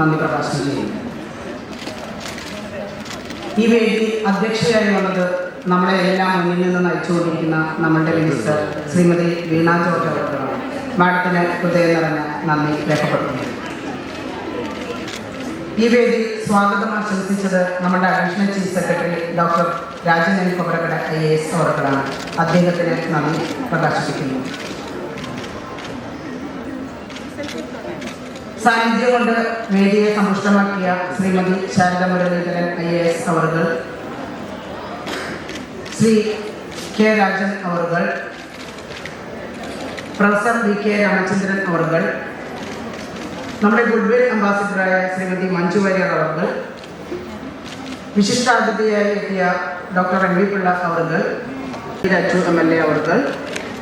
നന്ദി പ്രകാശനം ചെയ്യുന്നു. ഈ വേദി അധ്യക്ഷയായി വന്നത് നമ്മളെ എല്ലാം മുന്നിൽ നിന്ന് നയിച്ചുകൊണ്ടിരിക്കുന്ന നമ്മുടെ മിനിസ്റ്റർ ശ്രീമതി വീണാ ജോർജ് അവർക്കാണ്. മാഡത്തിന് ഹൃദയം നിറഞ്ഞ നന്ദി രേഖപ്പെടുത്തുന്നു. ഈ വേദി സ്വാഗതം ആശംസിച്ചത് നമ്മുടെ additional chief secretary doctor Rajan N കൊബരകട I A S അവർക്കാണ്. അദ്ദേഹത്തിന് നന്ദി പ്രകാശിപ്പിക്കുന്നു. സാന്നിധ്യം കൊണ്ട് വേദിയെ സമ്പുഷ്ടമാക്കിയ Shrimati Sharada Muralidharan I A S അവർകൾ ശ്രീ കെ രാജൻ അവർകൾ പ്രൊഫസർ വി കെ രാമചന്ദ്രൻ അവർകൾ നമ്മുടെ ഗുഡ്വിൽ അംബാസിഡറായ ശ്രീമതി മഞ്ജു വാര്യർ അവർകൾ വിശിഷ്ടാതിഥിയായി എത്തിയ ഡോക്ടർ എം വി പിള്ള അവർകൾ രാജു എം എൽ എ അവർകൾ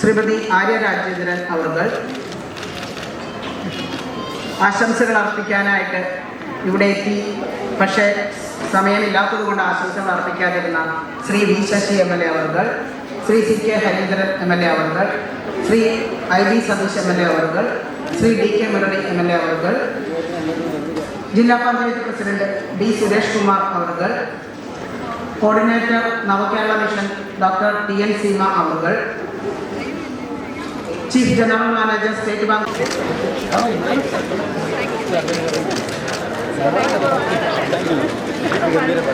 ശ്രീമതി ആര്യ രാജേന്ദ്രൻ അവർകൾ ആശംസകൾ അർപ്പിക്കാനായിട്ട് ഇവിടെ എത്തി. പക്ഷേ സമയമില്ലാത്തത് കൊണ്ട് ആശംസകൾ അർപ്പിക്കാതിരുന്ന Shri V Sasi M L A അവർകൾ Shri C K Harindran M L A അവർകൾ Shri I V Satheesh M L A അവർകൾ Shri D K Murali M L A അവർകൾ ജില്ലാ പഞ്ചായത്ത് പ്രസിഡന്റ് ഡി സുരേഷ് കുമാർ അവർകൾ coordinator Navakerala mission doctor T N Seema അവർകൾ chief general manager State Bank of India